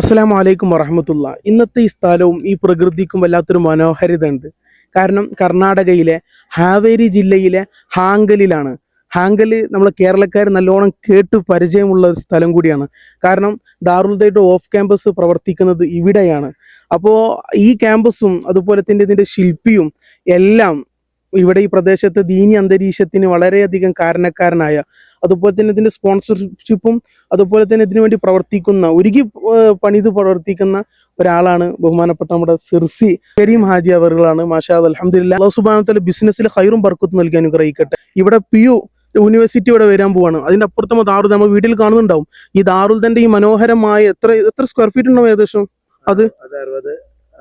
അസ്സലാമു വലൈക്കും വറഹമത്തുള്ള. ഇന്നത്തെ ഈ സ്ഥലവും ഈ പ്രകൃതിക്കും വല്ലാത്തൊരു മനോഹാരിത ഉണ്ട് കാരണം കർണാടകയിലെ ഹാവേരി ജില്ലയിലെ ഹാങ്കലിലാണ്. ഹാങ്കൽ നമ്മളെ കേരളക്കാർ നല്ലോണം കേട്ട് പരിചയമുള്ള ഒരു സ്ഥലം കൂടിയാണ്. കാരണം ദാറുൽദയുടെ ഓഫ് ക്യാമ്പസ് പ്രവർത്തിക്കുന്നത് ഇവിടെയാണ്. അപ്പോൾ ഈ ക്യാമ്പസും അതുപോലെ തന്നെ ഇതിന്റെ ശില്പിയും എല്ലാം ഇവിടെ ഈ പ്രദേശത്തെ ദീനി അന്തരീക്ഷത്തിന് വളരെയധികം കാരണക്കാരനായ അതുപോലെ തന്നെ ഇതിന്റെ സ്പോൺസർഷിപ്പും അതുപോലെ തന്നെ ഇതിനു വേണ്ടി പ്രവർത്തിക്കുന്ന ഒരുക്കി പണിത് പ്രവർത്തിക്കുന്ന ഒരാളാണ് ബഹുമാനപ്പെട്ട നമ്മുടെ സിർസി കരീം ഹാജി അവറുകളാണ്. മാഷാദ് അലഹമില്ല അള്ളാഹു സുബാനത്തല ബിസിനസ്സിൽ ഹൈറും ബർക്കത്തും നൽകി അനുഗ്രഹിക്കട്ടെ. ഇവിടെ പി യു യൂണിവേഴ്സിറ്റി ഇവിടെ വരാൻ പോവാണ്. അതിന്റെ അപ്പുറത്ത് ദാറുൽ നമ്മൾ വീട്ടിൽ കാണുന്നുണ്ടാവും. ഈ ദാറുൽ തന്റെ ഈ മനോഹരമായ എത്ര എത്ര സ്ക്വയർ ഫീറ്റ് ഉണ്ടാവും ഏകദേശം? അത്?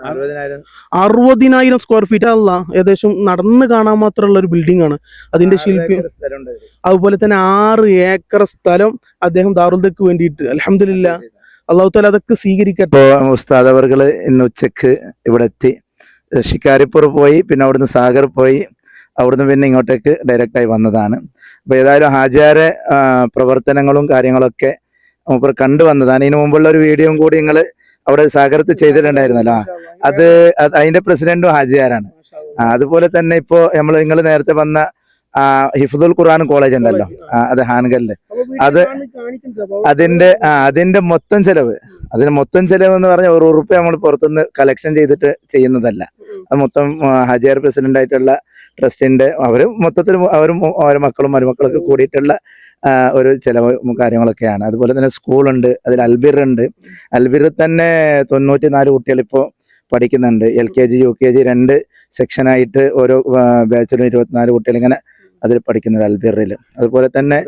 അറുപതിനായിരം. സ്ക്വയർ ഫീറ്റ് അല്ല. ഏകദേശം നടന്ന് കാണാൻ മാത്രമുള്ള ഒരു ബിൽഡിംഗ് ആണ്. അതിന്റെ ശില്പി സ്ഥലമുണ്ട് അതുപോലെ തന്നെ ആറ് ഏക്കർ സ്ഥലം അദ്ദേഹം ദാറുൽദക്ക് വേണ്ടിയിട്ട്. അലഹമില്ല അള്ളാഹു താല അതൊക്കെ സ്വീകരിക്കട്ടെ. ഉസ്താദ് അവർകൾ ഇന്ന് ഉച്ചയ്ക്ക് ഇവിടെ എത്തി. ഷിക്കാരിപ്പൂർ പോയി പിന്നെ അവിടുന്ന് സാഗർ പോയി. അവിടുന്ന് പിന്നെ ഇങ്ങോട്ടേക്ക് ഡയറക്റ്റായി വന്നതാണ്. അപ്പൊ ഏതായാലും ഹാജിയാരെ പ്രവർത്തനങ്ങളും കാര്യങ്ങളൊക്കെ മൂപ്പർ കണ്ടു വന്നതാണ് ഇതിനു മുമ്പുള്ള ഒരു വീഡിയോയും കൂടി നിങ്ങൾ അവിടെ സാഗരത്ത് ചെയ്തിട്ടുണ്ടായിരുന്നല്ലോ. അത് അത് അതിന്റെ പ്രസിഡന്റും ഹാജിയാരാണ്. അതുപോലെ തന്നെ ഇപ്പോ നമ്മൾ നിങ്ങൾ നേരത്തെ വന്ന ഹിഫുദുൽ ഖുർആൻ കോളേജ് ഉണ്ടല്ലോ. അത് ഹാൻഗല്ല്. അത് അതിന്റെ ആ അതിന്റെ മൊത്തം ചെലവ്. അതിന് മൊത്തം ചെലവ് എന്ന് പറഞ്ഞാൽ ഒരു ഉറുപ്പ് നമ്മൾ പുറത്തുനിന്ന് കളക്ഷൻ ചെയ്തിട്ട് ചെയ്യുന്നതല്ല. മൊത്തം ഹജയർ ആയിട്ടുള്ള ട്രസ്റ്റിന്റെ അവർ മൊത്തത്തിൽ അവരും ഓരോ മക്കളും മരുമക്കളൊക്കെ കൂടിയിട്ടുള്ള ഒരു ചിലവ് കാര്യങ്ങളൊക്കെയാണ്. അതുപോലെ തന്നെ സ്കൂളുണ്ട് അതിൽ അൽബിർ ഉണ്ട്. അൽബിറിൽ തന്നെ തൊണ്ണൂറ്റി നാല് കുട്ടികൾ ഇപ്പോൾ പഠിക്കുന്നുണ്ട്. L K G U K G രണ്ട് സെക്ഷനായിട്ട് ഓരോ ബാച്ചിലും ഇരുപത്തിനാല് കുട്ടികൾ ഇങ്ങനെ അതിൽ പഠിക്കുന്നുണ്ട് അൽബിറിൽ. അതുപോലെ തന്നെ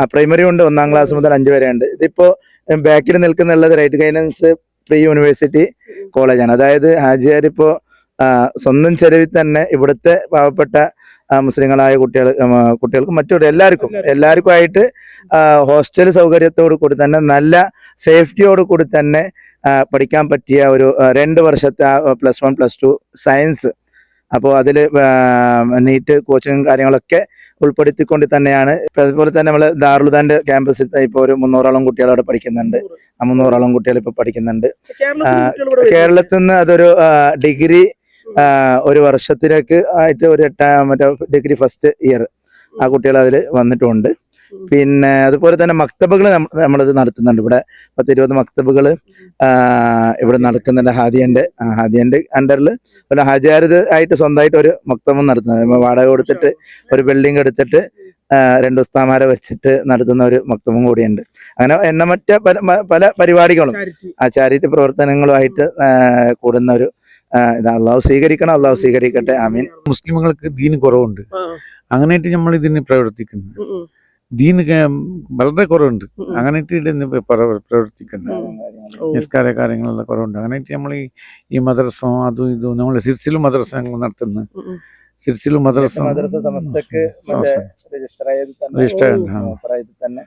ആ പ്രൈമറി ഉണ്ട് ഒന്നാം ക്ലാസ് മുതൽ അഞ്ച് വരെ ഉണ്ട്. ഇതിപ്പോൾ ബാക്കിൽ നിൽക്കുന്നുള്ളത് റൈറ്റ് ഗൈഡൻസ് പ്രീ യൂണിവേഴ്സിറ്റി കോളേജാണ് അതായത് ഹാജിയാർ ഇപ്പോ ആ, സ്വന്തം ചെലവിൽ തന്നെ ഇവിടുത്തെ പാവപ്പെട്ട മുസ്ലിങ്ങളായ കുട്ടികൾ കുട്ടികൾക്കും മറ്റു എല്ലാവർക്കും എല്ലാവർക്കും ആയിട്ട് ഹോസ്റ്റൽ സൗകര്യത്തോടു കൂടി തന്നെ നല്ല സേഫ്റ്റിയോട് കൂടി തന്നെ പഠിക്കാൻ പറ്റിയ ഒരു രണ്ട് വർഷത്തെ plus one plus two science. അപ്പോൾ അതിൽ നീറ്റ് കോച്ചിങ് കാര്യങ്ങളൊക്കെ ഉൾപ്പെടുത്തിക്കൊണ്ട് തന്നെയാണ്. ഇപ്പം അതുപോലെ തന്നെ നമ്മൾ ദാറുദാന്റെ ക്യാമ്പസിൽ ഇപ്പോൾ ഒരു മുന്നൂറോളം കുട്ടികൾ അവിടെ പഠിക്കുന്നുണ്ട്. ആ മുന്നൂറോളം കുട്ടികൾ ഇപ്പോൾ പഠിക്കുന്നുണ്ട്. കേരളത്തിൽ നിന്ന് അതൊരു ഡിഗ്രി ഒരു വർഷത്തിലേക്ക് ആയിട്ട് ഒരു എട്ടാം മറ്റേ ഡിഗ്രി ഫസ്റ്റ് ഇയർ ആ കുട്ടികൾ അതിൽ വന്നിട്ടുണ്ട്. പിന്നെ അതുപോലെ തന്നെ മക്തബുകൾ നമ്മളിത് നടത്തുന്നുണ്ട്. ഇവിടെ പത്ത് ഇരുപത് മക്തബുകൾ ഇവിടെ നടക്കുന്നുണ്ട്. ഹാദിയന്റെ ആ, ഹാദിയന്റെ അണ്ടറിൽ പിന്നെ ഹജാരത് ആയിട്ട് സ്വന്തമായിട്ട് ഒരു മക്തബം നടത്തുന്നുണ്ട്. വാടക കൊടുത്തിട്ട് ഒരു ബിൽഡിംഗ് എടുത്തിട്ട് രണ്ടു ഉസ്താമാരെ വെച്ചിട്ട് നടത്തുന്ന ഒരു മക്തബും കൂടിയുണ്ട്. അങ്ങനെ എണ്ണമറ്റ പല പല പരിപാടികളും ആ ചാരിറ്റി പ്രവർത്തനങ്ങളുമായിട്ട് കൂടുന്ന ഒരു ഇത് അള്ളാഹു സ്വീകരിക്കണം അള്ളാഹു സ്വീകരിക്കട്ടെ ആമീൻ. മുസ്ലിമുകൾക്ക് ദീൻ കുറവുണ്ട്. അങ്ങനെയായിട്ട് നമ്മൾ ഇതിന് പ്രവർത്തിക്കുന്നത് ദീൻ വളരെ കുറവുണ്ട്. അങ്ങനെയായിട്ട് ഇതിന് പ്രവർത്തിക്കുന്നത് പ്രവർത്തിക്കുന്നു നിസ്കാര കാര്യങ്ങളെല്ലാം കുറവുണ്ട്. അങ്ങനെയായിട്ട് നമ്മൾ ഈ ഈ മദ്രസവും അതും ഇതും നമ്മൾ സിർസിലും മദ്രസ നടത്തുന്നത് സിരിച്ചിലും സിർസിലും മദ്രസ മദ്രസ സമസ്തക്ക് രജിസ്റ്റർ തന്നെ.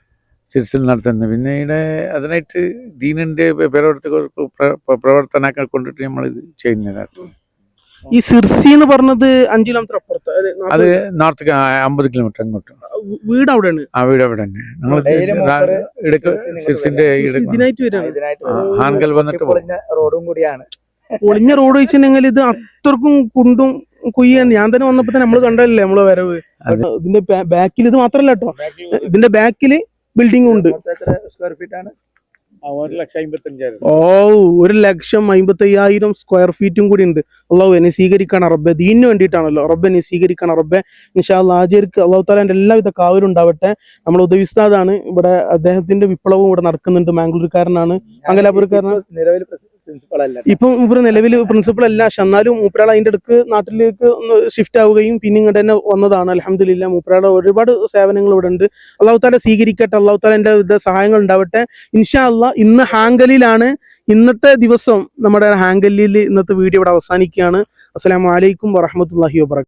രജിസ്റ്റർ നടത്തുന്നത്. പിന്നീട് അതിനായിട്ട് ദീനിന്റെ പേരോടത്തേക്ക് പ്രവർത്തനമാക്കി കൊണ്ടിട്ട് നമ്മൾ ഇത് ചെയ്യുന്നതാണ് ഈ സിർസി എന്ന് പറഞ്ഞത് അഞ്ചു കിലോമീറ്റർ അപ്പുറത്ത് അതെ, നോർത്ത് അമ്പത് കിലോമീറ്റർ അങ്ങോട്ട്. വീട് അവിടെയാണ്? ആ വീട് അവിടെ തന്നെ ഞങ്ങൾ സിർസിന്റെ ഹാൻകൽ വന്നിട്ട്. പൊളിഞ്ഞ റോഡും കൂടിയാണ്. ഒളിഞ്ഞ റോഡ് വെച്ചിട്ടുണ്ടെങ്കിൽ ഇത് അത്രക്കും കുണ്ടും കുയ്യാണ് ഞാൻ തന്നെ വന്നപ്പോ തന്നെ നമ്മൾ കണ്ടല്ലേ നമ്മൾ വരവ്? ഇതിന്റെ ബാക്കിൽ ഇത് മാത്രല്ല കേട്ടോ. ഇതിന്റെ ബാക്കിൽ ബിൽഡിംഗ് ഉണ്ട്. ഓ ഒരു ലക്ഷം അമ്പത്തി അയ്യായിരം സ്ക്വയർ ഫീറ്റും കൂടി ഉണ്ട്. അള്ളാഹു എന്നെ സ്വീകരിക്കണം റബ്ബെ ദീനിന് വേണ്ടിയിട്ടാണല്ലോ റബ്ബെ എന്നെ സ്വീകരിക്കണം റബ്ബെ. നിഷാ ആചാര്യക്ക് അള്ളാഹു താലാന്റെ എല്ലാവിധ കാവലും ഉണ്ടാവട്ടെ. നമ്മൾ ഉദവിസ്താദാണ് ഇവിടെ അദ്ദേഹത്തിന്റെ വിപ്ലവം ഇവിടെ നടക്കുന്നുണ്ട് മാംഗ്ലൂർക്കാരനാണ് മംഗലാപുരക്കാരനാണ് നിലവിൽ പ്രിൻസിപ്പൾ അല്ല ഇപ്പം ഇവർ നിലവിൽ പ്രിൻസിപ്പൾ അല്ല പക്ഷെ എന്നാലും മൂപ്പരാൾ അതിന്റെ അടുക്ക് നാട്ടിലേക്ക് ഒന്ന് ഷിഫ്റ്റ് ആവുകയും പിന്നെ ഇങ്ങോട്ട് തന്നെ വന്നതാണ്. അലഹമില്ല മൂപ്പരാളെ ഒരുപാട് സേവനങ്ങൾ ഇവിടെ ഉണ്ട്. അള്ളാഹു താല സ്വീകരിക്കട്ടെ അള്ളാഹു താല എന്റെ വിധ സഹായങ്ങൾ ഉണ്ടാവട്ടെ. ഇൻഷാ അള്ളാഹ് ഇന്ന് ഹാങ്കലിലാണ് ഇന്നത്തെ ദിവസം നമ്മുടെ ഹാങ്കല്ലിൽ ഇന്നത്തെ വീഡിയോ ഇവിടെ അവസാനിക്കുകയാണ്. അസ്സാം വലൈക്കും വറഹമത്തല്ലാഹി വബറകാതുഹു